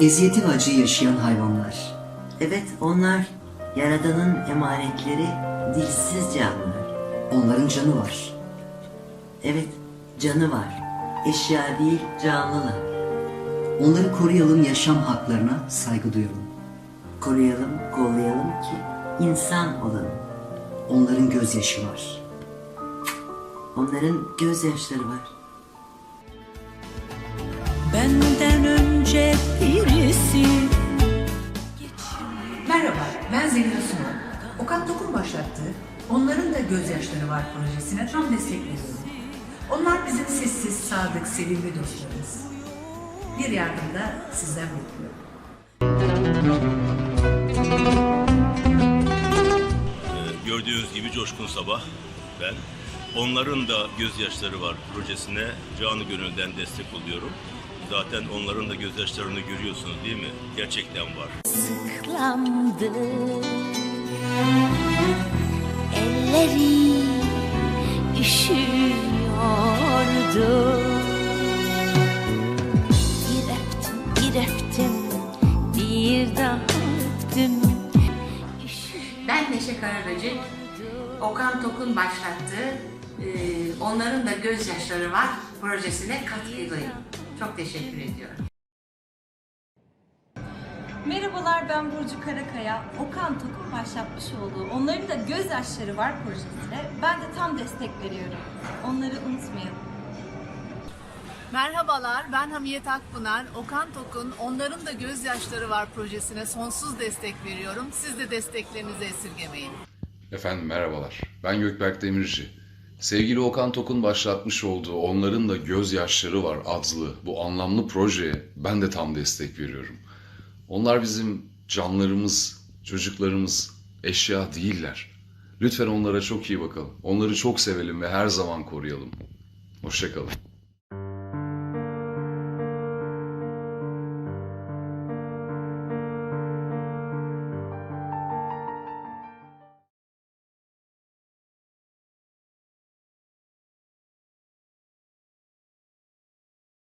Eziyeti ve acıyı yaşayan hayvanlar. Evet onlar Yaradan'ın emanetleri dilsiz canlılar. Onların canı var. Evet canı var. Eşya değil canlılar. Onları koruyalım, yaşam haklarına saygı duyalım. Koruyalım, kollayalım ki insan olalım. Onların gözyaşı var. Onların gözyaşları var. Suman. Okan Tokun başlattığı Onların da Gözyaşları Var projesine tam destek veriyorum. Onlar bizim sessiz, sadık, sevimli dostlarımız. Bir yardımda sizden bekliyorum. Gördüğünüz gibi Coşkun Sabah ben. Onların da gözyaşları var projesine canı gönülden destek oluyorum. Zaten onların da gözyaşlarını görüyorsunuz değil mi? Gerçekten var. sıklandı Elleri üşüyordu Bir öptüm, bir öptüm Bir daha öptüm Ben Neşe Karaböcek. Okan Tok'un başlattığı e, Onların da Gözyaşları Var projesine katkılıyım. Çok teşekkür ediyorum. Merhabalar ben Burcu Karakaya. Okan Tokun başlatmış olduğu Onların da Gözyaşları Var projesine ben de tam destek veriyorum. Onları unutmayalım. Merhabalar, ben Hamiyet Akpınar. Okan Tok'un Onların da Gözyaşları Var projesine sonsuz destek veriyorum. Siz de desteklerinizi esirgemeyin. Efendim merhabalar. Ben Gökberk Demirci. Sevgili Okan Tok'un başlatmış olduğu Onların da Gözyaşları Var adlı bu anlamlı projeye ben de tam destek veriyorum. Onlar bizim canlarımız, çocuklarımız, eşya değiller. Lütfen onlara çok iyi bakalım. Onları çok sevelim ve her zaman koruyalım. Hoşçakalın.